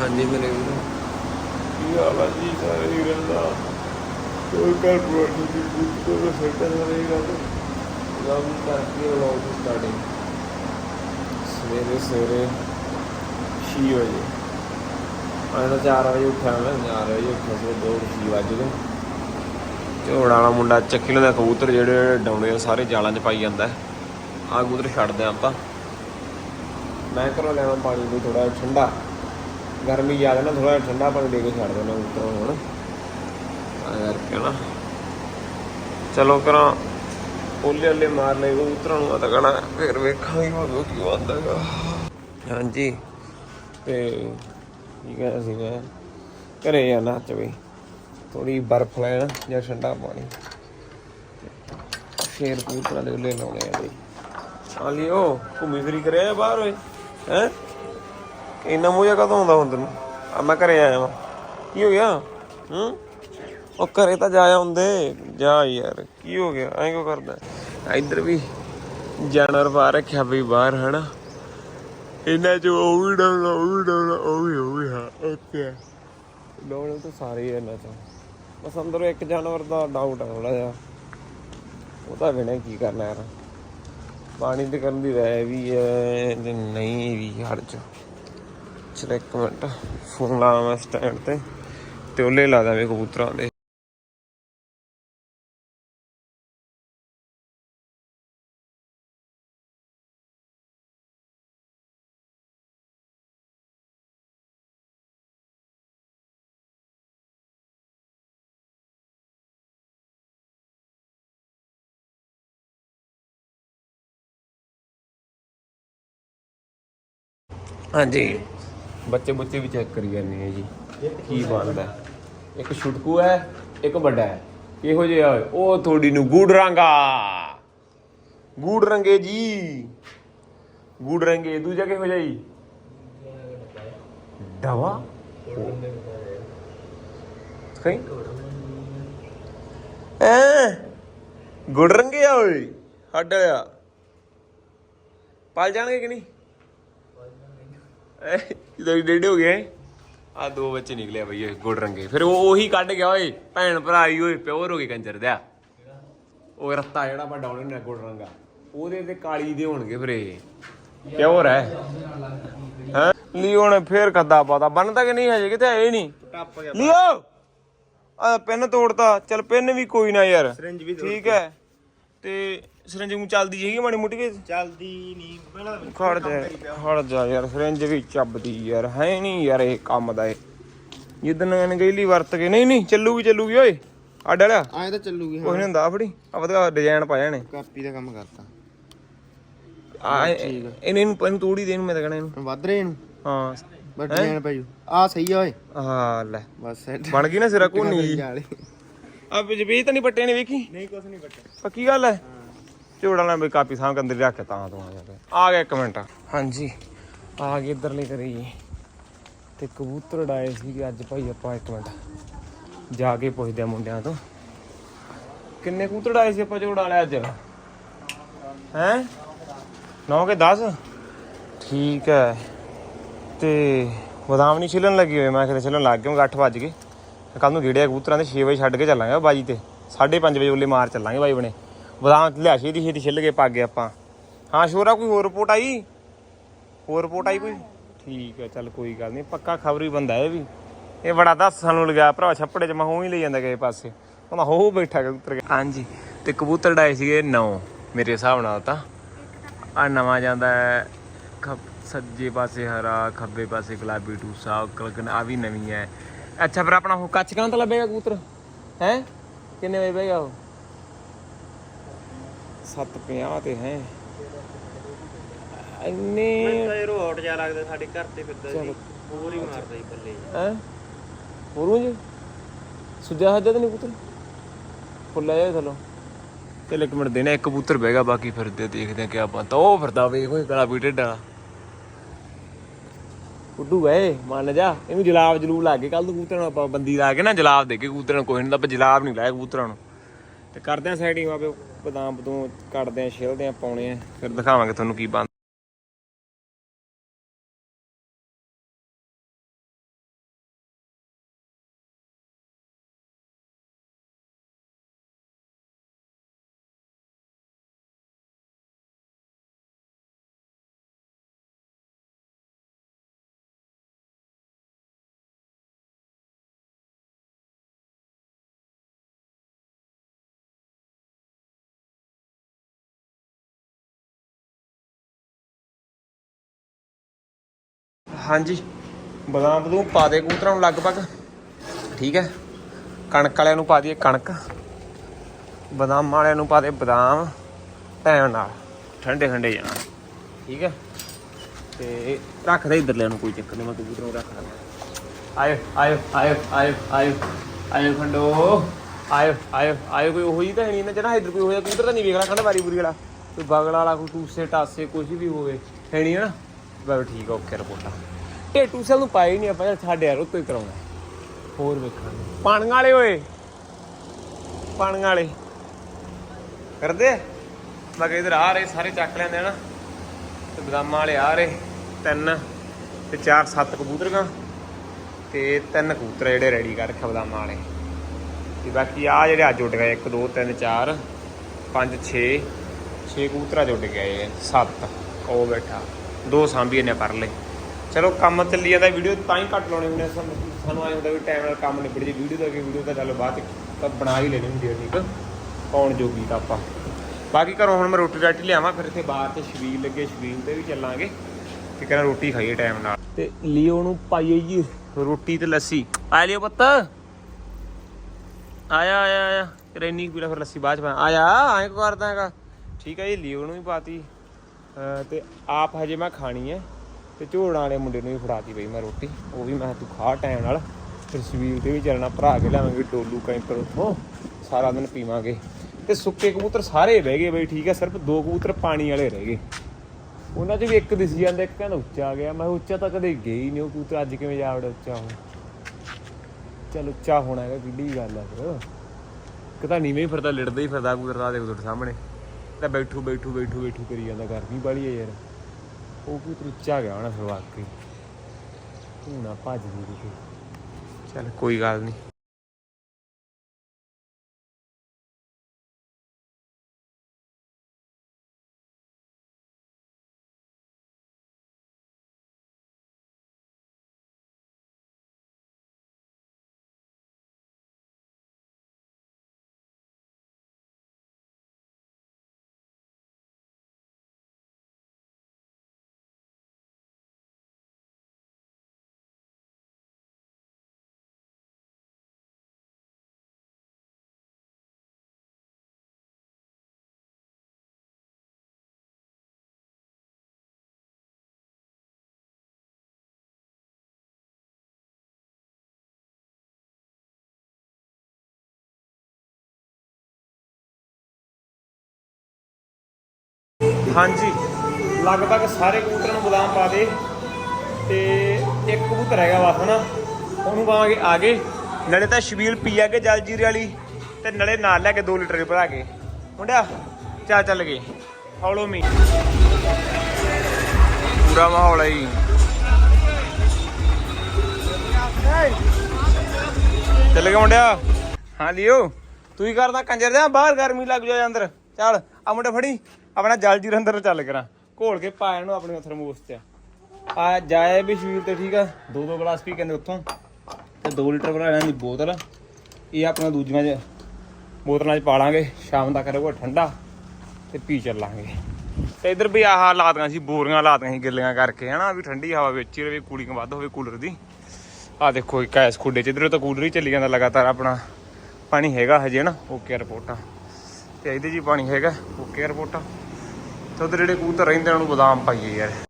ਹਾਂਜੀ ਮੇਰੇ ਵੀਰੋ ਕੀ ਹਾਲ ਆ ਜੀ ਸਾਰੇ ਵੀਰਾਂ ਕੋਈ ਕਰ ਪ੍ਰੋਟੀ ਦੀ ਬੁੱਧ ਤੋਂ ਸੈਟਲ ਰਹੇਗਾ ਤਾਂ ਲਵ ਕਰਕੇ ਵਲੌਗ ਦੀ ਸਟਾਰਟਿੰਗ ਸਵੇਰੇ ਸਵੇਰੇ 6 ਵਜੇ। ਮੈਂ ਤਾਂ 4 ਵਜੇ ਉੱਠਿਆ, ਮੈਂ 4 ਵਜੇ ਉੱਠਿਆ, ਸਵੇਰੇ ਦੋ ਛੇ ਵਜੇ ਗਏ। ਝੋੜ ਵਾਲਾ ਮੁੰਡਾ ਚੱਕੀ ਲੈਂਦਾ, ਕਬੂਤਰ ਜਿਹੜੇ ਡਾਉਣੇ ਆ ਸਾਰੇ ਜਾਲਾਂ 'ਚ ਪਾਈ ਜਾਂਦਾ। ਆ ਕਬੂਤਰ ਛੱਡਦੇ ਆ ਆਪਾਂ। ਮੈਂ ਘਰੋਂ ਲੈਵਾਂ ਪਾਣੀ ਵੀ ਥੋੜਾ ਠੰਡਾ। ਗਰਮੀ ਜ਼ਿਆਦਾ ਨਾ ਥੋੜਾ ਠੰਡਾ ਪਾਣੀ ਦੇ ਕੇ ਛੱਡ ਦੇਣਾ ਕਬੂਤਰਾਂ ਹੁਣ। ਆ ਕਰਕੇ ਨਾ। ਚਲੋ ਕਰਾਂ ਓਲੇ ਓਲੇ ਮਾਰ ਲੈ ਕਬੂਤਰਾਂ ਨੂੰ ਤਾਂ ਕਹਣਾ, ਫਿਰ ਵੇਖਾਂਗੇ ਉਹ ਕੀ ਆਉਂਦਾਗਾ ਹਾਂਜੀ। ਤੇ ਕੀ ਕਹਿੰਦਾ ਸੀ ਮੈਂ ਘਰੇ ਜਾਣਾ ਚ ਵੀ। ਥੋੜੀ ਬਰਫ਼ ਲੈਣਾ ਜਾਂ ਠੰਡਾ ਪਾਣੀ। ਫੇਰ ਕਬੂਤਰਾਂ ਦੇ ਓਲੇ ਲਾਉਣੇ ਆ ਬਈ। ਆ ਲਿਓ, ਘੁੰਮੀ ਫਿਰੀ ਕਰਿਆ ਬਾਹਰ ਓਏ, ਹੈ? ਇੰਨਾ ਮੋਜਾ ਕਦੋਂ ਆਉਂਦਾ ਹੁਣ ਤੈਨੂੰ? ਆ ਮੈਂ ਘਰੇ ਆਇਆ ਵਾਂ। ਕੀ ਹੋ ਗਿਆ? ਹੂੰ? ਉਹ ਘਰੇ ਤਾਂ ਜਾ ਆਉਂਦੇ। ਜਾ ਯਾਰ, ਕੀ ਹੋ ਗਿਆ? ਐਂ ਕਿਉਂ ਕਰਦਾ? ਇੱਧਰ ਵੀ ਜਾਨਵਰ ਪਾ ਰੱਖਿਆ ਵੀ ਬਾਹਰ, ਹਨਾ? ਇਹਨਾਂ ਚ ਉਹ ਵੀ ਡਾਉਣਾ ਉਹ ਵੀ ਡਾਉਣਾ ਉਹ ਵੀ ਉਹ ਵੀ, ਹਾਂ, ਓਕੇ। ਡਾਉਣਾ ਤਾਂ ਸਾਰੇ ਹੀ ਇਹਨਾਂ ਚ। ਬਸ ਅੰਦਰ ਇੱਕ ਜਾਨਵਰ ਦਾ ਡਾਊਟ ਆ ਥੋੜਾ ਜਿਹਾ। ਉਹ ਤਾਂ ਵਿਨੇ ਕੀ ਕਰਨਾ ਯਾਰ। ਪਾਣੀ ਤੇ ਕਰਨ ਦੀ ਰਹਿ ਵੀ ਹੈ ਤੇ ਨਹੀਂ ਵੀ ਹੜ ਚ। ਚਲ ਇੱਕ ਮਿੰਟ ਫੋਨ ਲਾਵਾਂ ਮੈਂ ਸਟੈਂਡ ਤੇ ਤੇ ਉਹਲੇ ਲਾ ਦਾਂਗੇ ਕਬੂਤਰਾਂ ਦੇ ਹਾਂਜੀ ਬੱਚੇ ਬੁੱਚੇ ਵੀ ਚੈੱਕ ਕਰੀ ਜਾਂਦੇ ਆ ਜੀ, ਕੀ ਬਣਦਾ। ਹੈ। ਇੱਕ ਛੁਟਕੂ ਹੈ, ਇੱਕ ਵੱਡਾ ਹੈ। ਕਿਹੋ ਜਿਹਾ ਹੋਏ ਉਹ ਥੋੜੀ ਨੂੰ ਗੂੜ ਰੰਗਾ ਗੂੜ ਰੰਗੇ ਜੀ। ਗੂੜ ਰੰਗੇ, ਦੂਜਾ ਕਿਹੋ ਜਿਹਾ ਜੀ? ਡਵਾ। ਕਹੀਂ ਐ ਗੁੜ ਰੰਗੇ ਆ ਓਏ, ਹੱਡ ਆ ਪਲ ਜਾਣਗੇ ਕਿ ਨਹੀਂ? ਜਦੋਂ ਡੇਢ ਹੋ ਗਏ। ਆ ਦੋ ਬੱਚੇ ਨਿਕਲਿਆ ਬਈ ਇਹ ਗੁੜ ਰੰਗੇ। ਫਿਰ ਉਹ ਉਹੀ ਕੱਢ ਗਿਆ ਓਏ ਭੈਣ ਭਰਾ ਹੀ ਓਏ ਪਿਓਰ ਹੋ ਗਏ ਕੰਜਰ ਦਿਆ ਉਹ ਰੱਤਾ ਜਿਹੜਾ ਵੱਡਾ ਉਹਨੇ ਨਾ ਗੁੜ ਰੰਗਾ। ਉਹਦੇ ਤੇ ਕਾਲੀ ਦੇ ਹੋਣਗੇ ਫਿਰ ਇਹ। ਪਿਓਰ ਹੈ। ਹੈ? ਲਿਓ ਨੇ ਫੇਰ ਕੱਦਾ ਪਾਤਾ। ਬਣਦਾ ਕਿ ਨਹੀਂ ਹਜੇ? ਕਿਤੇ ਹੈ ਨਹੀਂ। ਟੱਪ ਗਿਆ। ਲਿਓ ਆ ਪੈਨ ਤੋੜਤਾ। ਚਲ ਪੈਨ ਵੀ ਕੋਈ ਨਾ ਯਾਰ। ਠੀਕ ਹੈ। ਤੇ ਸਿਰੰਜ ਨੂੰ ਚੱਲਦੀ ਜਾਈਏ ਮਾੜੀ ਮੁੱਟੀ ਕੇ ਚੱਲਦੀ ਨਹੀਂ ਖੜ ਜਾ ਖੜ ਜਾ ਯਾਰ ਫਰਿੰਜ ਵੀ ਚੱਬਦੀ ਯਾਰ ਹੈ ਨਹੀਂ ਯਾਰ ਇਹ ਕੰਮ ਦਾ ਇਹ। ਜਿੱਦਨ ਅਣਗਹਿਲੀ ਵਰਤ ਕੇ ਨਹੀਂ ਨਹੀਂ ਚੱਲੂਗੀ ਚੱਲੂਗੀ ਓਏ ਆ ਡਲਿਆ ਆਏ ਤਾਂ ਚੱਲੂਗੀ ਕੁਛ ਨਹੀਂ ਹੁੰਦਾ ਆਪੜੀ ਆ ਵਧੀਆ ਡਿਜ਼ਾਈਨ ਪਾ ਜਾਣੇ ਕਾਪੀ ਦਾ ਕੰਮ ਕਰਤਾ। ਆ। ਇਹਨੇ ਇਹਨੂੰ ਇਹਨੂੰ ਤੋੜੀ ਦੇ ਇਹਨੂੰ ਮੈਂ ਤਾਂ ਕਹਣਾ ਇਹਨੂੰ। ਵੱਧ ਰਹੇ ਨੂੰ ਹਾਂ। ਬਟ ਡਿਜ਼ਾਈਨ ਪੈ ਜੂ ਆ ਸਹੀ ਆ ਓਏ। ਆ ਲੈ। ਬਸ ਬਣ ਗਈ ਨਾ ਸਿਰਾ ਕੋਨੀ। ਆ ਤਾਂ ਨਹੀਂ ਪੱਟੇ ਨੇ ਵੇਖੀ? ਨਹੀਂ ਕੁਛ ਨਹੀਂ ਬੱਟਾ ਪੱਕੀ ਗੱਲ ਹੈ। ਝੋੜਾ ਨਾਲ ਬਈ ਕਾਪੀ ਸਾਂ ਅੰਦਰ ਰੱਖ ਕੇ ਤਾਂ ਤੋਂ ਆ ਜਾ ਕੇ। ਆ ਗਿਆ ਇੱਕ ਮਿੰਟ। ਹਾਂਜੀ। ਆ ਗਏ ਇਧਰਲੇ ਕਰੀ ਜੀ। ਤੇ ਕਬੂਤਰ ਡਾਏ ਸੀਗੇ ਅੱਜ ਭਾਈ ਆਪਾਂ ਇੱਕ ਮਿੰਟ ਜਾ ਕੇ ਪੁੱਛਦੇ ਆ ਮੁੰਡਿਆਂ ਤੋਂ। ਕਿੰਨੇ ਕਬੂਤਰ ਡਾਏ ਸੀ ਆਪਾਂ ਝੋੜਾ ਵਾਲੇ ਅੱਜ? ਹੈ? 9 ਕੇ 10 ਠੀਕ ਹੈ ਤੇ ਬਦਾਮ ਨਹੀਂ ਛਿਲਣ ਲੱਗੀ ਹੋਏ? ਮੈਂ ਕਿਤੇ ਛਿਲਣ ਲੱਗ ਗਏ 8 ਵੱਜ ਗਏ। ਕੱਲ ਨੂੰ ਗੇੜਿਆ ਕਬੂਤਰਾਂ ਦੇ 6 ਵਜੇ ਛੱਡ ਕੇ ਚੱਲਾਂਗੇ ਬਾਜੀ ਤੇ। 5:30 ਵਜੇ ਉੱਲੇ ਮਾਰ ਚੱਲਾਂਗੇ ਬਾਈ ਬਣੇ। ਬਦਾਮ ਲਿਆ ਛੇਤੀ ਛੇਤੀ ਛਿੱਲ ਕੇ ਪਾ ਗਏ ਆਪਾਂ। ਹਾਂ, ਸ਼ੋਰਾ, ਕੋਈ ਹੋਰ ਰਿਪੋਰਟ ਆਈ? ਹੋਰ ਰਿਪੋਰਟ ਆਈ ਕੋਈ? ਠੀਕ ਹੈ ਚੱਲ ਕੋਈ ਗੱਲ ਨਹੀਂ ਪੱਕਾ ਖਬਰੀ ਬੰਦਾ ਇਹ ਵੀ। ਇਹ ਬੜਾ ਦੱਸ ਸਾਨੂੰ ਲਗਿਆ ਭਰਾ ਛੱਪੜੇ ਚ ਮੈਂ ਹੋ ਹੀ ਲਈ ਜਾਂਦਾ ਕਿਸੇ ਪਾਸੇ। ਉਹਦਾ ਹੋ ਬੈਠਾ ਕਬੂਤਰ ਹਾਂਜੀ, ਤੇ ਕਬੂਤਰ ਡਾਏ ਸੀਗੇ 9 ਮੇਰੇ ਹਿਸਾਬ ਨਾਲ ਤਾਂ। ਆ ਨਵਾਂ ਜਾਂਦਾ ਹੈ, ਖੱਬ, ਸੱਜੇ ਪਾਸੇ ਹਰਾ, ਖੱਬੇ ਪਾਸੇ ਗੁਲਾਬੀ ਟੂਸਾ, ਕਲਕਨ, ਆ ਵੀ ਨਵੀਂ ਹੈ। ਅੱਛਾ, ਫਿਰ ਆਪਣਾ ਉਹ ਕੱਚ ਕਾਂ ਤਾਂ ਲੱਭੇਗਾ ਕਬੂਤਰ? ਹੈ? ਕਿੰਨੇ ਵਜੇ ਬਹਿਗਾ ਉਹ? 750 ਤੇ ਹੈ। ਇੰਨੇ ਇਹ ਰੋਟ ਜਾ ਲੱਗਦਾ ਸਾਡੇ ਘਰ ਤੇ ਫਿਰਦਾ। ਹੋਰ ਹੀ ਮਾਰਦਾ ਹੀ ਬੱਲੇ ਹੈ? ਹੋਰੂ ਜੀ ਸੁਜਾ ਹੱਜਾ ਤੇ ਨਹੀਂ ਕਬੂਤਰ? ਫੁੱਲ ਆਇਆ ਥੱਲੋਂ। ਚੱਲ ਇੱਕ ਮਿੰਟ ਦੇਣਾ ਇੱਕ ਕਬੂਤਰ ਬਹਿਗਾ ਬਾਕੀ ਫਿਰਦੇ ਦੇਖਦੇ ਆ ਕਿਆ ਪਤਾ ਉਹ ਫਿਰਦਾ ਵੇਖ ਕੋਈ ਗਲਾ ਵੀ ਢਿੱਡਾ ਉੱਡੂ ਗਏ ਮੰਨ ਜਾ ਇਹਨੂੰ ਜਲਾਬ ਜਲੂਬ ਲਾ ਕੇ ਕੱਲ ਨੂੰ ਕਬੂਤਰਾਂ ਨੂੰ ਆਪਾਂ ਬੰਦੀ ਲਾ ਕੇ ਨਾ ਜਲਾਬ ਦੇ ਕੇ ਕਬੂਤਰਾਂ ਨੂੰ ਕੋਈ ਨਹੀਂ ਤਾਂ ਆਪਾਂ ਜਲਾਬ ਨਹੀਂ ਲਾਇਆ ਕਬੂਤਰਾਂ ਨੂੰ। ਤੇ ਕਰਦੇ ਆ ਸੈਟਿੰਗ ਆਪੇ ਬਦਾਮ ਬਦੂਮ ਕੱਟਦੇ ਆ, ਛਿਲਦੇ ਆ, ਪਾਉਣੇ ਆ। ਫਿਰ ਦਿਖਾਵਾਂਗੇ ਤੁਹਾਨੂੰ ਕੀ ਬਣਦਾ। ਹਾਂਜੀ। ਬਦਾਮ ਬਦੂਮ ਪਾ ਦੇ ਕਬੂਤਰਾਂ ਨੂੰ ਲਗਭਗ। ਠੀਕ ਹੈ। ਕਣਕ ਵਾਲਿਆਂ ਨੂੰ ਪਾ ਦਈਏ ਕਣਕ। ਬਦਾਮ ਵਾਲਿਆਂ ਨੂੰ ਪਾ ਦੇ ਬਦਾਮ। ਟਾਈਮ ਨਾਲ। ਠੰਡੇ ਠੰਡੇ ਜਾਣ। ਠੀਕ ਹੈ। ਤੇ ਰੱਖ ਦੇ ਇਧਰਲਿਆਂ ਨੂੰ ਕੋਈ ਚੱਕਰ ਨਹੀਂ, ਮੈਂ ਕਬੂਤਰਾਂ ਨੂੰ ਰੱਖ ਦਾਂਗਾ ਆਇਓ ਆਇਓ ਆਇਓ ਆਇਓ ਆਇਓ ਆਇਓ ਖੰਡੋ। ਆਇਓ ਆਇਓ ਆਇਓ, ਕੋਈ ਉਹੀ ਤਾਂ ਹੈ ਨਹੀਂ ਨਾ ਜਿਹੜਾ ਇਧਰ ਕੋਈ ਹੋਇਆ, ਕਬੂਤਰ ਤਾਂ ਨਹੀਂ ਵੇਖਣਾ ਖੰਡ ਵਾਰੀ ਬੁਰੀ ਵਾਲਾ। ਕੋਈ ਬਗਲ ਵਾਲਾ, ਕੋਈ ਟੂਸੇ ਟਾਸੇ ਕੁਝ ਵੀ ਹੋਵੇ। ਹੈ ਨਹੀਂ ਨਾ? ਬਸ ਠੀਕ ਆ, ਓਕੇ, ਰਿਪੋਰਟਾਂ। ਇਹ ਟੂਸਲ ਨੂੰ ਪਾਏ ਨਹੀਂ ਆਪਾਂ ਛੱਡ ਯਾਰ ਉੱਤੋਂ ਹੀ ਕਰਾਉਣਾ। ਹੋਰ ਵੇਖਾਂਗੇ। ਪਾਣੀਆਂ ਵਾਲੇ ਓਏ। ਪਾਣੀਆਂ ਵਾਲੇ। ਕਰਦੇ? ਮੈਂ ਕਿਹਾ ਇਧਰ ਆ ਰਹੇ ਸਾਰੇ ਚੱਕ ਲੈਂਦੇ ਨਾ। ਤੇ ਬਦਾਮਾਂ ਵਾਲੇ ਆ ਰਹੇ ਤਿੰਨ ਤੇ ਚਾਰ ਸੱਤ ਕਬੂਤਰੀਆਂ। ਤੇ ਤਿੰਨ ਕਬੂਤਰ ਜਿਹੜੇ ਰੈਡੀ ਕਰ ਰੱਖੇ ਬਦਾਮਾਂ ਵਾਲੇ। ਤੇ ਬਾਕੀ ਆ ਜਿਹੜੇ ਅੱਜ ਉੱਡ ਗਏ 1 2 3 4 5 6 6 ਕਬੂਤਰ ਉੱਡ ਗਏ 7 ਉਹ ਬੈਠਾ। ਦੋ ਸਾਂਭੀਏ ਨੇ ਪਰ ਲੈ ਚਲੋ ਕੰਮ ਚੱਲੀ ਜਾਂਦਾ, ਵੀਡੀਓ ਤਾਂ ਹੀ ਘੱਟ ਲਾਉਣੇ ਹੁੰਦੇ ਆ, ਸਾਨੂੰ ਸਾਨੂੰ ਆਏ ਹੁੰਦਾ ਵੀ ਟਾਈਮ ਨਾਲ ਕੰਮ ਨਿਬੜ ਜੇ, ਵੀਡੀਓ ਦਾ ਕਿ ਵੀਡੀਓ ਤਾਂ ਚੱਲ ਬਾਅਦ ਤਾਂ ਬਣਾ ਹੀ ਲੈਣੀ ਹੁੰਦੀ ਹੈ ਠੀਕ ਪਾਉਣ ਜੋਗੀ ਤਾਂ ਆਪਾਂ। ਬਾਕੀ ਘਰੋਂ ਹੁਣ ਮੈਂ ਰੋਟੀ ਰਾਟੀ ਲਿਆਵਾਂ, ਫਿਰ ਇੱਥੇ ਬਾਹਰ ਤੇ ਸ਼ਬੀਲ ਲੱਗੇ, ਸ਼ਬੀਲ ਤੇ ਵੀ ਚੱਲਾਂਗੇ। ਤੇ ਕਹਿੰਦਾ ਰੋਟੀ ਖਾਈਏ ਟਾਈਮ ਨਾਲ। ਤੇ ਲਿਓ ਨੂੰ ਪਾਈਏ ਜੀ, ਰੋਟੀ ਤੇ ਲੱਸੀ। ਆ ਲਿਓ ਪੁੱਤ। ਆਇਆ ਆਇਆ ਆਇਆ। ਤੇਰੇ ਇੰਨੀ ਪੀਲਾ ਫਿਰ ਲੱਸੀ ਬਾਅਦ ਚ ਪਾ ਆਇਆ, ਐਂ ਕੋ ਕਰਦਾ ਹੈਗਾ? ਠੀਕ ਹੈ ਜੀ, ਲਿਓ ਨੂੰ ਵੀ ਪਾਤੀ। ਅਹ ਤੇ ਆਪ ਹਜੇ ਮੈਂ ਖਾਣੀ ਹੈ। ਤੇ ਝੋੜਾਂ ਵਾਲੇ ਮੁੰਡੇ ਨੂੰ ਵੀ ਫੜਾਤੀ ਬਈ ਮੈਂ ਰੋਟੀ। ਉਹ ਵੀ ਮੈਂ ਤੂੰ ਖਾ ਟਾਈਮ ਨਾਲ, ਫਿਰ ਸ਼ਬੀਲ ਤੇ ਵੀ ਚੱਲਣਾ, ਭਰਾ ਕੇ ਲਿਆਵਾਂਗੇ ਡੋਲੂ ਕੈਂਪਰ ਉੱਥੋਂ, ਸਾਰਾ ਦਿਨ ਪੀਵਾਂਗੇ। ਤੇ ਸੁੱਕੇ ਕਬੂਤਰ ਸਾਰੇ ਰਹਿ ਗਏ ਬਈ, ਠੀਕ ਹੈ, ਸਿਰਫ ਦੋ ਕਬੂਤਰ ਪਾਣੀ ਵਾਲੇ ਰਹਿ ਗਏ। ਉਹਨਾਂ 'ਚ ਵੀ ਇੱਕ ਦਿਸੀ ਜਾਂਦਾ, ਇੱਕ ਕਹਿੰਦਾ ਉੱਚਾ ਆ ਗਿਆ। ਮੈਂ ਕਿਹਾ ਉੱਚਾ ਤਾਂ ਕਦੇ ਗਿਆ ਹੀ ਨਹੀਂ ਉਹ ਕਬੂਤਰ, ਅੱਜ ਕਿਵੇਂ ਜਾ ਵੜਿਆ ਉੱਚਾ ਹੋ ਚਲ ਉੱਚਾ ਹੋਣਾ ਹੈਗਾ, ਕਿੱਡੀ ਗੱਲ ਆ ਫਿਰ। ਇੱਕ ਤਾਂ ਨੀਵੇਂ ਹੀ ਫਿਰਦਾ, ਲਿੜਦਾ ਹੀ ਫਿਰਦਾ ਕਬੂਤਰ ਦਾ ਦੇਖੋ ਤੁਹਾਡੇ ਸਾਹਮਣੇ ਤਾਂ ਬੈਠੂ ਬੈਠੂ ਬੈਠੂ ਬੈਠੂ ਕਰੀ ਜਾਂਦਾ ਗਰਮੀ ਵਾਲੀ ਹੈ ਯਾਰ। ਉਹ ਕਬੂਤਰ ਉੱਚਾ ਗਿਆ ਹੋਣਾ ਫਿਰ ਵਾਕਈ। ਧੂਣਾ ਨਾ ਭੱਜ ਦੀ ਕਿਤੇ। ਚਲ ਕੋਈ ਗੱਲ ਨਹੀਂ ਹਾਂਜੀ। ਲਗਭਗ ਸਾਰੇ ਕਬੂਤਰਾਂ ਨੂੰ ਬਦਾਮ ਪਾ ਦੇ ਤੇ ਇੱਕ ਕਬੂਤਰ ਹੈਗਾ ਵਾ, ਹਨਾ? ਉਹਨੂੰ ਪਾਵਾਂਗੇ ਆਗੇ। ਨਾਲੇ ਤਾਂ ਸ਼ਬੀਲ ਪੀਆ ਕੇ ਜਲ ਵਾਲੀ ਤੇ ਨਾਲੇ ਨਾਲ ਲੈ ਕੇ 2 ਲੀਟਰ ਭਰਾ ਕੇ। ਮੁੰਡਿਆ, ਚੱਲ ਚੱਲ ਗਏ। Follow me. ਪੂਰਾ ਮਾਹੌਲ ਹੈ ਜੀ। ਚੱਲ ਗਏ ਮੁੰਡਿਆ। ਹਾਂ, ਲਿਓ। ਤੂੰ ਹੀ ਕਰਦਾ ਕੰਜਰ ਜਾ, ਬਾਹਰ ਗਰਮੀ ਲੱਗ ਜਾ ਅੰਦਰ। ਚੱਲ, ਆ ਮੁੰਡਾ ਫੜੀ। ਆਪਣਾ ਜਲ ਜੀਰ ਅੰਦਰ ਚੱਲ ਕਰਾਂ। ਘੋਲ ਕੇ ਪਾ ਇਹਨੂੰ ਆਪਣੇ ਥਰਮੋਸ ਚ। ਆ ਜਾਏ ਵੀ ਸ਼ਵੀਰ ਤੇ ਠੀਕ ਆ, ਦੋ ਦੋ ਗਲਾਸ ਪੀ ਕਹਿੰਦੇ ਉੱਥੋਂ। ਤੇ 2 ਲੀਟਰ ਬਣਾ ਲੈਣ ਦੀ ਬੋਤਲ। ਇਹ ਆਪਣਾ ਦੂਜੀਆਂ ਚ ਬੋਤਲਾਂ ਚ ਪਾ ਲਾਂਗੇ, ਸ਼ਾਮ ਤੱਕ ਰਹੂਗਾ ਠੰਡਾ, ਤੇ ਪੀ ਚੱਲਾਂਗੇ ਤੇ ਇਧਰ ਵੀ ਆਹ ਲਾਤੀਆਂ ਸੀ, ਬੋਰੀਆਂ ਲਾਤੀਆਂ ਸੀ ਗਿੱਲੀਆਂ ਕਰਕੇ, ਹਨਾ, ਵੀ ਠੰਡੀ ਹਵਾ ਵਿੱਚ ਹੀ ਰਵੇ, ਕੂਲਿੰਗ ਵੱਧ ਹੋਵੇ ਕੂਲਰ ਦੀ। ਆ ਦੇਖੋ ਇੱਕ ਐਸ ਖੁੱਡੇ ਚ, ਇਧਰੋਂ ਤਾਂ ਕੂਲਰ ਹੀ ਚੱਲੀ ਜਾਂਦਾ ਲਗਾਤਾਰ, ਆਪਣਾ ਪਾਣੀ ਹੈਗਾ ਹਜੇ ਨਾ ਓਕੇ ਰਿਪੋਰਟਾਂ। ਤੇ ਇਹਦੇ ਜੀ ਪਾਣੀ ਹੈਗਾ, ਓਕੇ ਰਿਪੋਰਟਾਂ। ਤੇ ਉਧਰ ਜਿਹੜੇ ਕਬੂਤਰ ਰਹਿੰਦੇ ਉਹਨਾਂ ਨੂੰ ਬਦਾਮ ਪਾਈਏ ਯਾਰ।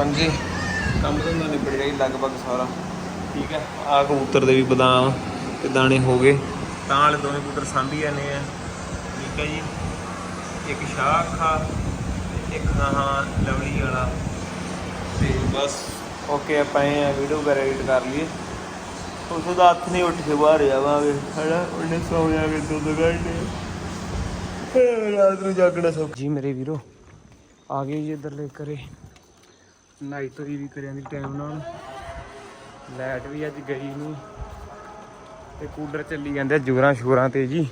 ਹਾਂਜੀ। ਕੰਮ ਤਾਂ ਨਿਬੜ ਗਿਆ ਜੀ ਲਗਭਗ ਸਾਰਾ। ਠੀਕ ਹੈ। ਆ ਕਬੂਤਰ ਦੇ ਵੀ ਬਦਾਮ ਤੇ ਦਾਣੇ ਹੋ ਗਏ। ਤਾਂ ਵਾਲੇ ਦੋਵੇਂ ਕਬੂਤਰ ਸਾਂਭੀ ਜਾਂਦੇ ਆ। ਠੀਕ ਹੈ ਜੀ। ਇੱਕ ਸ਼ਾਖਾ ਇੱਕ ਹਾਂ ਲਵਲੀ ਵਾਲਾ। ਤੇ ਬਸ ਓਕੇ ਆਪਾਂ ਇਹ ਵੀਡੀਓ ਵਗੈਰਾ ਐਡਿਟ ਕਰ ਲਈਏ। ਉਸ ਦਾ ਹੱਥ ਨਹੀਂ ਉੱਠ ਕੇ ਬਾਹਰ ਜਾਵਾਂਗੇ। ਹਣਾ ਉਹਨੇ ਸੌ ਜਾਗੇ ਦੋ ਦੋ ਘੰਟੇ ਫਿਰ ਰਾਤ ਨੂੰ ਜਾਗਣਾ ਸਭ ਜੀ ਮੇਰੇ ਵੀਰੋ ਆ ਗਏ ਜੀ ਇੱਧਰਲੇ ਕਰੇ ਨਾਈ ਤੋਂ ਵੀ ਕਰਿਆਂ ਦੀ ਟਾਈਮ ਨਾਲ। ਲਾਈਟ ਵੀ ਅੱਜ ਗਈ ਨਹੀਂ ਤੇ ਕੂਲਰ ਚੱਲੀ ਜਾਂਦੇ ਆ ਜੋਰਾਂ ਸ਼ੋਰਾਂ ਤੇ ਜੀ।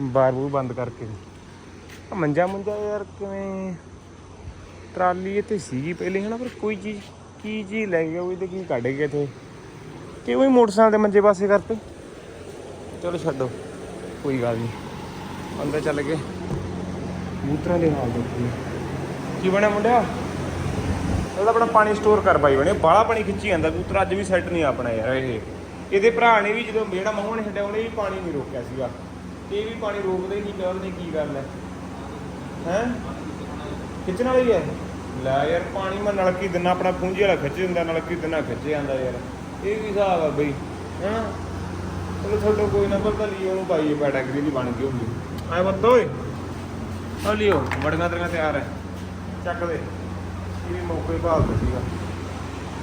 ਬਾਰ ਬੂਰ ਬੰਦ ਕਰਕੇ। ਮੰਜਾ ਮੰਜਾ ਯਾਰ ਕਿਵੇਂ ਟਰਾਲੀ ਇੱਥੇ ਸੀਗੀ ਪਹਿਲੇ ਹਨਾ, ਪਰ ਕੋਈ ਚੀਜ਼, ਕੀ ਚੀਜ਼ ਲੈ ਗਿਆ ਉਹ ਤੇ ਕੀ ਕੱਢ ਗਏ ਇੱਥੇ? ਕਿ ਉਹੀ ਮੋਟਰਸਾਈਕਲ ਦੇ ਮੰਜੇ ਪਾਸੇ ਕਰਤੇ? ਚਲੋ ਛੱਡੋ, ਕੋਈ ਗੱਲ ਨਹੀਂ ਅੰਦਰ ਚੱਲ ਗਏ। ਕਬੂਤਰਾਂ ਦੇ ਹਾਲ ਦੇਖੀ ਕੀ ਬਣਿਆ ਮੁੰਡਿਆ? ਇਹਦਾ ਆਪਣਾ ਪਾਣੀ ਸਟੋਰ ਕਰ ਬਾਈ ਬਣੇ, ਬਾਹਲਾ ਪਾਣੀ ਖਿੱਚੀ ਜਾਂਦਾ, ਕਬੂਤਰ ਅੱਜ ਵੀ ਸੈੱਟ ਨਹੀਂ ਆਪਣਾ ਯਾਰ ਇਹ। ਇਹਦੇ ਭਰਾ ਨੇ ਵੀ ਜਦੋਂ ਜਿਹੜਾ ਮਹੋਂ ਨੇ ਛੱਡਿਆ, ਉਹਨੇ ਵੀ ਪਾਣੀ ਨਹੀਂ ਰੋਕਿਆ ਸੀਗਾ। ਇਹ ਵੀ ਪਾਣੀ ਰੋਕਦੇ ਨਹੀਂ ਪਿਆ, ਉਹਨੇ ਕੀ ਗੱਲ ਹੈ? ਹੈ ਖਿੱਚਣ ਵਾਲੀ ਹੈ? ਲੈ ਯਾਰ, ਪਾਣੀ ਮੈਂ ਨਲਕੀ ਦਿਨਾ ਆਪਣਾ ਪੂੰਜੀ ਵਾਲਾ ਖਿੱਚ ਦਿੰਦਾ, ਨਲਕੀ ਦਿਨਾ ਖਿੱਚ ਜਾਂਦਾ ਯਾਰ। ਇਹ ਵੀ ਹਿਸਾਬ ਆ ਬਈ, ਹਾਂ? ਚਲੋ ਤੁਹਾਡਾ ਕੋਈ ਨਾ ਪਤਾ ਲਈ ਉਹਨੂੰ ਪਾਈਏ ਪੈਟਾਗਰੀ ਦੀ ਬਣ ਗਈ ਹੁੰਦੀ। ਆਏ ਬੱਤੋ ਓਏ। ਆ ਲਿਓ ਵੜੀਆਂ ਤੇਰੀਆਂ ਤਿਆਰ ਹੈ। ਚੱਕ ਦੇ। ਇਹ ਵੀ ਮੌਕੇ ਭਾਲਦਾ ਸੀਗਾ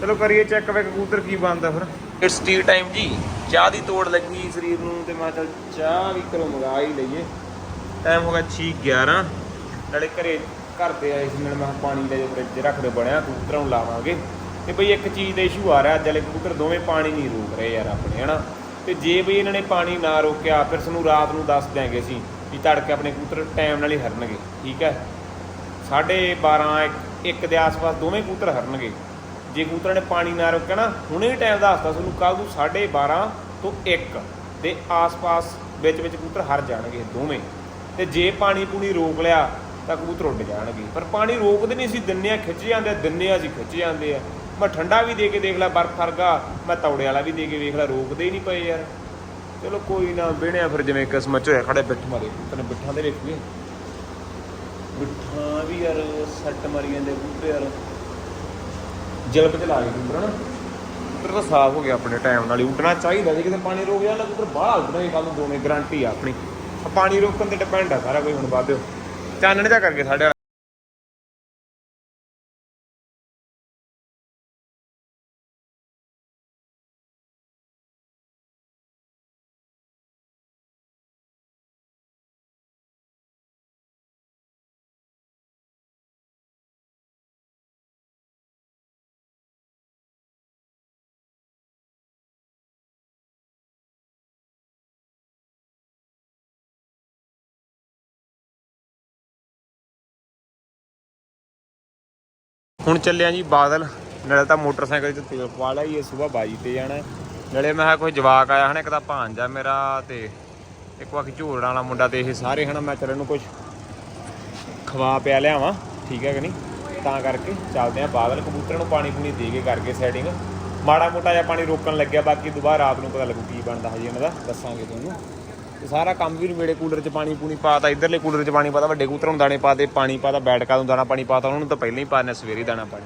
ਚਲੋ ਕਰੀਏ ਚੈੱਕ ਵੇ ਕਬੂਤਰ ਕੀ ਬਣਦਾ ਫਿਰ। ਇਟਸ ਟੀ ਟਾਈਮ ਜੀ। ਚਾਹ ਦੀ ਤੋੜ ਲੱਗੀ ਸਰੀਰ ਨੂੰ ਤੇ ਮੈਂ ਚਲ ਚਾਹ ਵੀ ਘਰੋਂ ਮੰਗਾ ਹੀ ਲਈਏ। ਟਾਈਮ ਹੋ ਗਿਆ 6:11 ਨਾਲੇ ਘਰੇ ਘਰ ਦੇ ਆਏ ਸੀ, ਨਾਲ ਮੈਂ ਕਿਹਾ ਪਾਣੀ ਦਾ ਜੋ ਫ੍ਰਿਜ ਰੱਖ ਦੇ ਬਣਿਆ, ਕਬੂਤਰਾਂ ਨੂੰ ਲਾਵਾਂਗੇ। ਤੇ ਬਈ ਇੱਕ ਚੀਜ਼ ਦਾ ਇਸ਼ੂ ਆ ਰਿਹਾ, ਅੱਜ ਵਾਲੇ ਕਬੂਤਰ ਦੋਵੇਂ ਪਾਣੀ ਨਹੀਂ ਰੋਕ ਰਹੇ ਯਾਰ ਆਪਣੇ, ਹਨਾ? ਤੇ ਜੇ ਬਈ ਇਹਨਾਂ ਨੇ ਪਾਣੀ ਨਾ ਰੋਕਿਆ, ਫਿਰ ਸਾਨੂੰ ਰਾਤ ਨੂੰ ਦੱਸ ਦਿਆਂਗੇ ਸੀ ਵੀ ਤੜਕੇ ਆਪਣੇ ਕਬੂਤਰ ਟਾਈਮ ਨਾਲ ਹੀ ਹਰਨਗੇ, ਠੀਕ ਹੈ? ਸਾਢੇ 12 1 ਦੇ ਆਸ-ਪਾਸ ਦੋਵੇਂ ਕਬੂਤਰ ਹਰਨਗੇ। ਜੇ ਕਬੂਤਰਾਂ ਨੇ ਪਾਣੀ ਨਾ ਰੋਕਿਆ ਨਾ, ਹੁਣੇ ਟਾਈਮ ਦੱਸਦਾ ਤੁਹਾਨੂੰ ਕੱਲ ਨੂੰ 12:30 ਤੋਂ 1 ਦੇ ਆਸ-ਪਾਸ ਵਿੱਚ ਵਿੱਚ ਕਬੂਤਰ ਹਰ ਜਾਣਗੇ ਦੋਵੇਂ। ਤੇ ਜੇ ਪਾਣੀ ਪੂਣੀ ਰੋਕ ਲਿਆ, ਤਾਂ ਕਬੂਤਰ ਉੱਡ ਜਾਣਗੇ। ਪਰ ਪਾਣੀ ਰੋਕਦੇ ਨਹੀਂ ਸੀ ਦਿੰਨੇ ਆ ਖਿੱਚ ਜਾਂਦੇ ਆ ਦਿੰਨੇ ਆ ਸੀ ਖਿੱਚ ਜਾਂਦੇ ਆ। ਮੈਂ ਠੰਡਾ ਵੀ ਦੇ ਕੇ ਦੇਖ ਲਿਆ, ਬਰਫ਼ ਫਰਗਾ ਮੈਂ ਤੌੜੇ ਵਾਲਾ ਵੀ ਦੇ ਕੇ ਵੇਖ ਲਿਆ, ਰੋਕਦੇ ਹੀ ਨਹੀਂ ਪਏ ਯਾਰ। ਚਲੋ ਕੋਈ ਨਾ, ਬਿਣਿਆ ਫਿਰ ਜਿਵੇਂ ਕਿਸਮਤ ਚ ਹੋਇਆ, ਖੜੇ ਬਿੱਠ ਮਾਰੇ ਤਨੇ ਬਿੱਠਾਂ ਦੇ ਵੇਖੀਏ ਬਿੱਠਾਂ ਵੀ ਯਾਰ ਸੱਟ ਮਾਰੀ ਜਾਂਦੇ ਬੂਟੇ ਯਾਰ। ਜਲਬ ਚ ਲਾ ਗਏ ਕਬੂਤਰ ਨਾ। ਕਬੂਤਰ ਤਾਂ ਸਾਫ਼ ਹੋ ਗਿਆ ਆਪਣੇ ਟਾਈਮ ਨਾਲ ਹੀ। ਉੱਡਣਾ ਚਾਹੀਦਾ ਜੇ ਕਿਤੇ ਪਾਣੀ ਰੋਕ ਜਾਂਦਾ ਕਬੂਤਰ ਬਾਹਲਾ ਉੱਡਣਾ ਇਹ ਕੱਲ ਨੂੰ ਦੋਵੇਂ ਗਾਰੰਟੀ ਆ ਆਪਣੀ। ਪਾਣੀ ਰੋਕਣ ਤੇ ਡਿਪੈਂਡ ਆ ਸਾਰਾ ਕੋਈ ਹੁਣ ਵਾਧਿਓ। ਚਾਨਣ ਜਾ ਕਰਕੇ ਸਾਡੇ ਹੁਣ ਚੱਲਿਆ ਜੀ ਬਾਦਲ। ਨਾਲੇ ਤਾਂ ਮੋਟਰਸਾਈਕਲ 'ਚ ਤੇਲ ਪਵਾ ਲਿਆ ਇਹ ਸਵੇਰ ਬਾਜੀ ਤੇ ਜਾਣਾ। ਨਾਲੇ ਮੈਂ ਕਿਹਾ ਕੋਈ ਜਵਾਕ ਆਇਆ ਹਨਾ, ਇੱਕ ਤਾਂ ਭਾਂਜਾ ਮੇਰਾ ਤੇ ਇੱਕ ਵਾਕੀ ਝੂੜਾਂ ਵਾਲਾ ਮੁੰਡਾ ਤੇ ਇਹ ਸਾਰੇ ਹਨਾ, ਮੈਂ ਚੱਲਣ ਨੂੰ ਕੁਝ ਖਵਾ ਪਿਆ ਲਿਆਵਾਂ, ਠੀਕ ਹੈ ਕਿ ਨਹੀਂ? ਤਾਂ ਕਰਕੇ ਚੱਲਦੇ ਆ ਬਾਦਲ। ਕਬੂਤਰਾਂ ਨੂੰ ਪਾਣੀ ਪੂਣੀ ਦੇ ਕੇ ਕਰਕੇ ਸੈਟਿੰਗ ਮਾੜਾ ਮੋਟਾ ਜਿਹਾ ਪਾਣੀ ਰੋਕਣ ਲੱਗਿਆ, ਬਾਕੀ ਦੁਬਾਰਾ ਰਾਤ ਨੂੰ ਪਤਾ ਲੱਗੂ ਕੀ ਬਣਦਾ ਹਜੇ ਇਹਨਾਂ ਦਾ, ਦੱਸਾਂਗੇ ਤੁਹਾਨੂੰ। ਤੇ ਸਾਰਾ ਕੰਮ ਵੀ ਨਵੇੜੇ ਕੂਲਰ 'ਚ ਪਾਣੀ ਪੂਣੀ ਪਾਤਾ ਇਧਰਲੇ ਕੂਲਰ 'ਚ ਪਾਣੀ ਪਾਤਾ ਵੱਡੇ ਕਬੂਤਰਾਂ ਨੂੰ ਦਾਣੇ ਪਾਤੇ ਪਾਣੀ ਪਾਤਾ ਬੈਠਕਾਂ ਨੂੰ ਦਾਣਾ ਪਾਣੀ ਪਾਤਾ ਉਹਨਾਂ ਨੂੰ ਤਾਂ ਪਹਿਲਾਂ ਹੀ ਪਾਣਾ ਸਵੇਰੇ ਹੀ ਦਾਣਾ ਪਾਣੀ।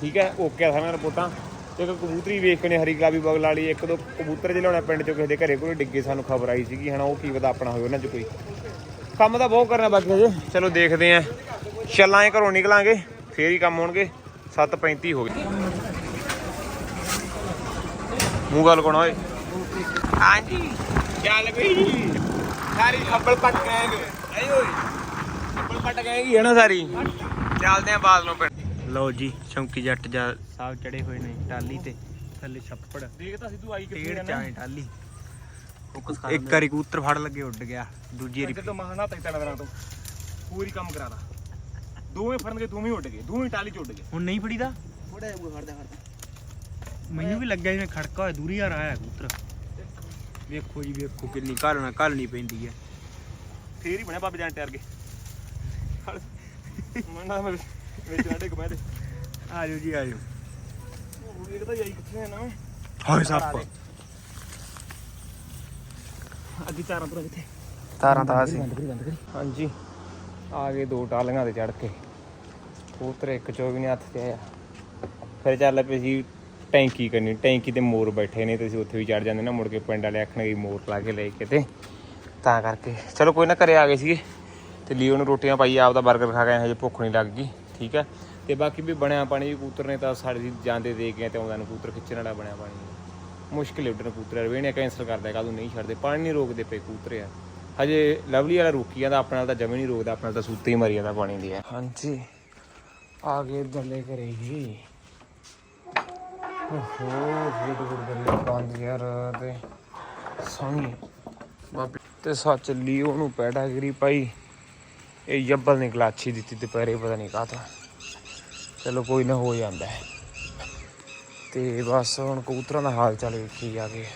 ਠੀਕ ਹੈ? ਓਕੇ ਆ ਸਾਰੀਆਂ ਰਿਪੋਰਟਾਂ। ਤੇ ਇੱਕ ਕਬੂਤਰੀ ਵੇਖਣੇ ਹਰੀ ਗੁਲਾਬੀ ਬਗਲ ਵਾਲੀ, ਇੱਕ ਦੋ ਕਬੂਤਰ ਜਿਹੜੇ ਲਿਆਉਣਾ ਪਿੰਡ 'ਚੋਂ ਕਿਸੇ ਦੇ ਘਰੇ ਕੋਈ ਡਿੱਗੇ, ਸਾਨੂੰ ਖਬਰ ਆਈ ਸੀਗੀ, ਹਨਾ, ਉਹ ਕੀ ਪਤਾ ਆਪਣਾ ਹੋਵੇ ਉਹਨਾਂ 'ਚ ਕੋਈ। ਕੰਮ ਤਾਂ ਬਹੁਤ ਕਰਨਾ ਬਾਕੀ ਹਜੇ। ਚਲੋ ਦੇਖਦੇ ਆਂ ਚੱਲਾਂਗੇ ਘਰੋਂ ਨਿਕਲਾਂਗੇ, ਫੇਰ ਹੀ ਕੰਮ ਹੋਣਗੇ। 7:35 ਹੋ ਗਏ। ਮੂੰਹ ਗੱਲ ਕੋਣ ਓਏ? ਹਾਂਜੀ। ਚੱਲ ਗਈ ਸਾਰੀ ਖੱਬਲ ਪੱਟ ਗਏਗੇ ਆਈ ਓਏ। ਖੱਬਲ ਪੱਟ ਗਏਗੀ ਹੈ ਨਾ ਸਾਰੀ? ਚੱਲਦੇ ਆਂ ਬਾਦਲੋਂ ਪਿੰਡ ਲਓ ਜੀ ਸ਼ੌਂਕੀ ਜੱਟ ਜਾ ਸਾਹਿਬ ਚੜੇ ਹੋਏ ਨੇ ਟਾਲੀ ਤੇ। ਥੱਲੇ ਛੱਪੜ। ਦੇਖਦਾ ਸਿੱਧੂ ਆਈ ਟੇੜ ਚਾਏ ਟਾਲੀ ਇੱਕ ਵਾਰੀ ਕਬੂਤਰ ਫੜ ਲੱਗੇ ਉੱਡ ਗਿਆ। ਦੂਜੀ ਵਾਰੀ ਇੱਧਰ ਤੋਂ ਮਹਾਨਾ ਤੱਕ ਤਣਾ ਦਿਨਾਂ ਤੋਂ। ਪੂਰੀ ਕੰਮ ਕਰਾ ਲਾ। ਦੋਵੇਂ ਫੜਨਗੇ ਦੋਵੇਂ ਉੱਡ ਗਏ। ਦੋਵੇਂ ਟਾਲੀ ਚ ਉੱਡ ਗਏ। ਹੁਣ ਨਹੀਂ ਫੜੀਦਾ? ਥੋੜਾ ਜਿਹਾ ਫੜਦਾ ਫੜਦਾ। ਮੈਨੂੰ ਵੀ ਲੱਗਿਆ ਜਿਵੇਂ ਖੜਕਾ ਹੋਇਆ ਦੂਰੀ ਆ ਆਇਆ ਕਬੂਤਰ। ਵੇਖੋ ਜੀ ਵੇਖੋ ਕਿੰਨੀ ਘਾਲਣਾ ਘਾਲਣੀ ਪੈਂਦੀ ਹੈ ਫੇਰ ਹੀ ਬਣਿਆ ਬਾਬੇ ਜਾਨ ਟਿਆਰ ਕੇ ਮੰਨਾ ਮੈਂ ਵਿੱਚ ਸਾਡੇ ਕਮੇ ਤੇ। ਆਜੋ ਜੀ ਆਜੋ। ਉਹ ਵੇਖਦਾ ਜਾਈ ਕਿੱਥੇ ਨਾ। ਹਾਏ ਸੱਪ। ਅੱਗੇ ਚਾਰਾਂ ਤੋਂ ਕਿੱਥੇ? ਤਾਰਾਂ ਤਾਂ ਸੀ। ਹਾਂਜੀ। ਆ ਗਏ ਦੋ ਟਾਲੀਆਂ ਤੇ ਚੜ ਕੇ। ਕਬੂਤਰ ਇੱਕ ਚੋ ਵੀ ਨਹੀਂ ਹੱਥ ਤੇ ਆਇਆ। ਫਿਰ ਚੱਲ ਪਏ ਸੀ ਟੈਂਕੀ ਕਰਨੀ, ਟੈਂਕੀ ਤੇ ਮੋਰ ਬੈਠੇ ਨੇ ਤੇ ਅਸੀਂ ਉੱਥੇ ਵੀ ਚੜ ਜਾਂਦੇ ਨਾ, ਮੁੜ ਕੇ ਪਿੰਡ ਵਾਲੇ ਆਖਣਗੇ ਮੋਰ ਲਾ ਕੇ ਲੈ ਕੇ ਤੇ ਤਾਂ ਕਰਕੇ। ਚਲੋ ਕੋਈ ਨਾ ਘਰੇ ਆ ਗਏ ਸੀਗੇ ਤੇ ਲੀਓ ਨੂੰ ਰੋਟੀਆਂ ਪਾਈ ਆਪਦਾ 버ਗਰ ਖਾ ਕੇ ਹਜੇ ਭੁੱਖ ਨਹੀਂ ਲੱਗ ਗਈ, ਠੀਕ ਹੈ। ਤੇ ਬਾਕੀ ਵੀ ਬਣਿਆ ਪਾਣੀ ਵੀ ਕੂਤਰ ਨੇ ਤਾਂ ਸਾਡੇ ਜਾਂਦੇ ਦੇ ਕੇ ਤੇ ਉਹਨਾਂ ਨੂੰ ਕੂਤਰ, ਖਿੱਚਣ ਵਾਲਾ ਬਣਿਆ ਪਾਣੀ। ਮੁਸ਼ਕਿਲ ਉੱਡਣ ਕਬੂਤਰ ਰਵੇ ਨੇ ਕੈਂਸਲ ਕਰਦਾ ਕੱਲ ਨੂੰ ਨਹੀਂ ਛੱਡਦੇ, ਪਾਣੀ ਨਹੀਂ ਰੋਕਦੇ ਪਏ ਕਬੂਤਰ ਆ। ਹਜੇ ਲਵਲੀ ਵਾਲਾ ਰੋਕੀ ਜਾਂਦਾ, ਆਪਣੇ ਨਾਲ ਤਾਂ ਜਮੇ ਨਹੀਂ ਰੋਕਦਾ, ਆਪਣੇ ਨਾਲ ਤਾਂ ਸੁੱਤੇ ਹੀ ਮਰੀ ਜਾਂਦਾ ਪਾਣੀ ਦੀ ਹੈ ਹਾਂਜੀ, ਆ ਗਏ ਇਧਰਲੇ ਘਰੇ ਜੀ। ਓਹੋ ਗੁੱਡ ਗੁੱਡ ਕਰੀ ਬੰਦ ਯਾਰ ਤੇ ਸੋਹਣੀ। ਬਾਬੇ ਤੇ ਸੱਚ ਲਈ ਉਹਨੂੰ ਪੈਟਾਗਰੀ ਪਾਈ। ਇਹ ਜੱਬਲ ਨੇ ਗਲਾਚੀ ਦਿੱਤੀ ਦੁਪਹਿਰੇ, ਪਤਾ ਨਹੀਂ ਕਾਹਤੋਂ। ਚਲੋ ਕੋਈ ਨਾ, ਹੋ ਜਾਂਦਾ ਤੇ ਬਸ ਹੁਣ ਕਬੂਤਰਾਂ ਦਾ ਹਾਲ ਚਾਲ ਵੇਖੀ ਜਾ ਕੇ।